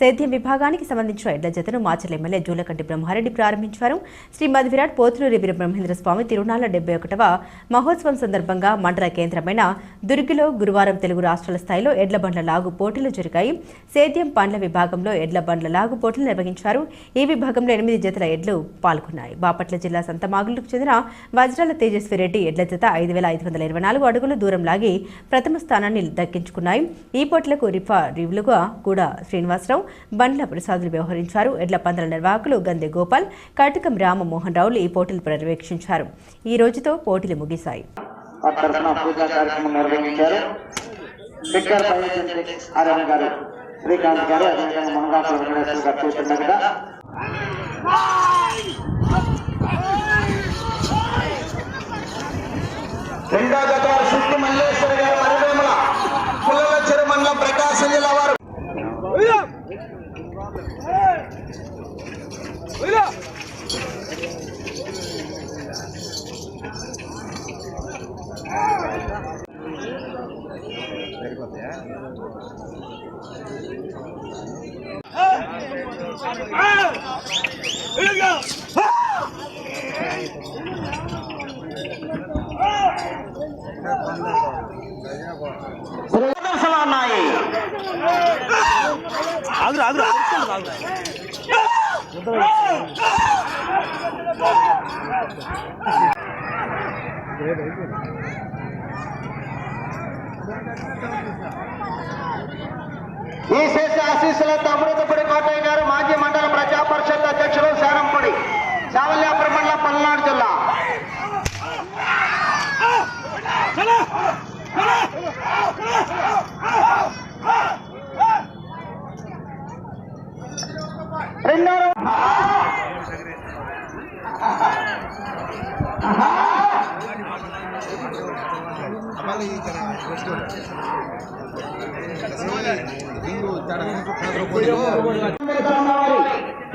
సేద్యం విభాగానికి సంబంధించిన ఎడ్ల జతను మాచర్ల ఎమ్మెల్యే జూలకంటి బ్రహ్మారెడ్డి ప్రారంభించారు. శ్రీమద్ విరాట్ పోతులూరి వీర బ్రహ్మేంద్ర స్వామి తిరునాళ్ళ డెబ్బై ఒకటవ మహోత్సవం సందర్భంగా మండల కేంద్రమైన దుర్గిలో గురువారం తెలుగు రాష్ట్రాల స్థాయిలో ఎడ్ల బండ్ల లాగు పోటీలు జరిగాయి. సేద్యం పండ్ల విభాగంలో ఎడ్ల బండ్ల లాగు పోటీలు నిర్వహించారు. ఈ విభాగంలో ఎనిమిది జతల ఎడ్లు పాల్గొన్నాయి. బాపట్ల జిల్లా సంతమాగులకు చెందిన వజ్రాల తేజస్వి రెడ్డి ఎడ్ల జత ఐదు వేల ఐదు వందల ఇరవై నాలుగు అడుగులు దూరం లాగి ప్రథమ స్థానాన్ని దక్కించుకున్నాయి. ఈ పోటీలకు రిఫరీలుగా కూడా శ్రీనివాసరావు బండ్ల ప్రసాదులు వ్యవహరించారు. ఎడ్ల పందల నిర్వాహకులు గందె గోపాల్ కటకం రామమోహన్ రావులు ఈ పోటీలు పర్యవేక్షించారు. ఈ రోజుతో పోటీలు ముగిశాయి. శ్రీకాంత్ గారు అదేవిధంగా మునగాకుల వెంకటేశ్వర గారు చేస్తున్నట్టుగా ప్రదర్శనలు ఈ శేష ఆశీస్సులతో అమృతపడి కోటయ్య గారు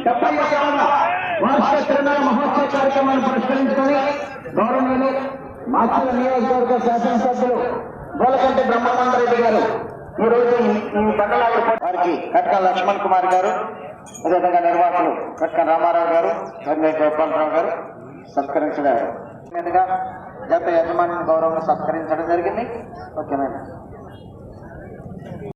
డెబ్బై వార్షిక తిరునాళ్ళ మహోత్సవ కార్యక్రమాన్ని పురస్కరించుకొని గౌరవనీయులు మాచల నియోజకవర్గ శాసనసభ్యులు గోలకంటి బ్రహ్మానందరెడ్డి గారు. ఈ రోజు ఈ బండలాగుడు వారికి కట్క లక్ష్మణ్ కుమార్ గారు అదేవిధంగా నిర్వాహకులు కట్క రామారావు గారు గంగే గోపాలరావు గారు సత్కరించడారు. గత యజమాని గౌరవం సత్కరించడం జరిగింది. ఓకేనండి